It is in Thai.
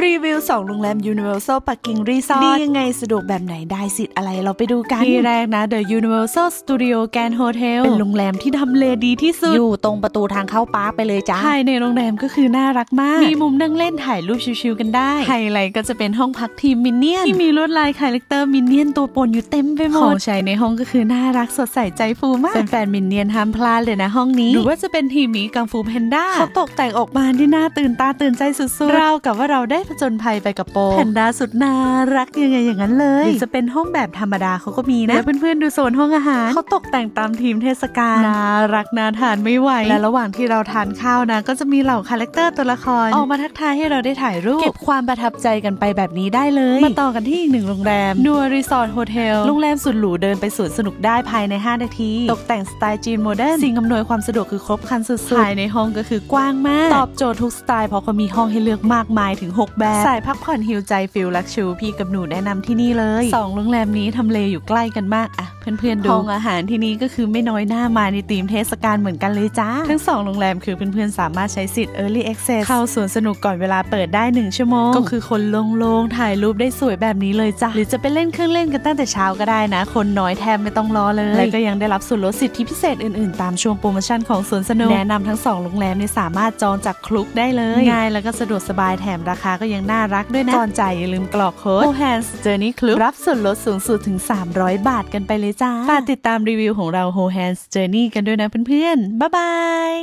รีวิว 2 โรงแรม Universal ปักกิ่งรีสอร์ทดียังไงสะดวกแบบไหนได้สิทธิ์อะไรเราไปดูกันที่แรกนะ The Universal Studio Grand Hotel เป็นโรงแรมที่ทำเลดีที่สุด อยู่ตรงประตูทางเข้าปาร์คไปเลยจ้าภายในโรงแรมก็คือน่ารักมาก มีมุมนั่งเล่นถ่ายรูปชิวๆกันได้ไฮไลท์ก็จะเป็นห้องพักทีมมินเนี่ยนที่มีลวดลายคาแรคเตอร์มินเนี่ยนตัวปนอยู่เต็มไปหมดของใช้ในห้องก็คือน่ารักสดใสใจฟูมากแฟนๆมินเนี่ยนห้ามพลาดเลยนะห้องนี้หรือว่าจะเป็นทีมหมีกังฟูแพนด้าเขาตกแต่งออกมาที่น่าตื่นตาตื่นใจสุดๆราวกับว่าเราได้ผจญภัยไปกับโปแพนด้าสุดน่ารักยังไงอย่างนั้นเลยหรือจะเป็นห้องแบบธรรมดาเขาก็มีนะแล้วเพื่อนๆดูโซนห้องอาหารเขาตกแต่งตามทีมเทศกาลน่ารักน่าทานไม่ไหวและระหว่างที่เราทานข้าวนะ ก็จะมีเหล่าคาแรคเตอร์ตัวละครออกมาทักทายให้เราได้ถ่ายรูปเก็บความประทับใจกันไปแบบนี้ได้เลย มาต่อกันที่อีกหนึ่งโรงแรมนัวรีสอร์ทโฮเทลโรงแรมสุดหรูเดินไปสวนสนุกได้ภายใน 5 นาที ตกแต่งสไตล์จีนโมเดิร์นสิ่งอำนวยความสะดวกคือครบครันสุดๆภายในห้องก็คือกว้างมาก ตอบโจทย์ทุกสไตล์เพราะเขามีห้องให้เลือกมากมายถึง 6แบบ สายพักผ่อนฮิวใจฟิลลักชูพี่กับหนูแนะนำที่นี่เลยสองโรงแรมนี้ทำเลอยู่ใกล้กันมากอะเพื่อนๆดูห้องอาหารที่นี่ก็คือไม่น้อยหน้ามาในธีมเทศกาลเหมือนกันเลยจ้า ทั้งสองโรงแรมคือเพื่อนๆสามารถใช้สิทธิ์ Early Access เข้าสวนสนุกก่อนเวลาเปิดได้ 1 ชั่วโมง ก็คือคนโล่งๆถ่ายรูปได้สวยแบบนี้เลยจ้ะหรือจะไปเล่นเครื่องเล่นกันตั้งแต่เช้าก็ได้นะ คนน้อยแทบไม่ต้องรอเลย และก็ยังได้รับส่วนลดสิทธิพิเศษอื่นๆ ตามช่วงโปรโมชั่นของสวนสนุกแนะนำทั้ง2โรงแรมเนี่ยสามารถจองจากคลุกได้เลยง่ายแล้วก็สะดวกสบายแถมราคาก็ยังน่ารักด้วยนะก่อนจ่ายอย่าลืมกรอกโค้ด o h a n s Journey Club รับส่วนลดสูงสุดถึง 300 บาทกันไปเลยจ้า ฝากติดตามรีวิวของเรา Whole Hands Journey กันด้วยนะเพื่อนๆ บ๊ายบาย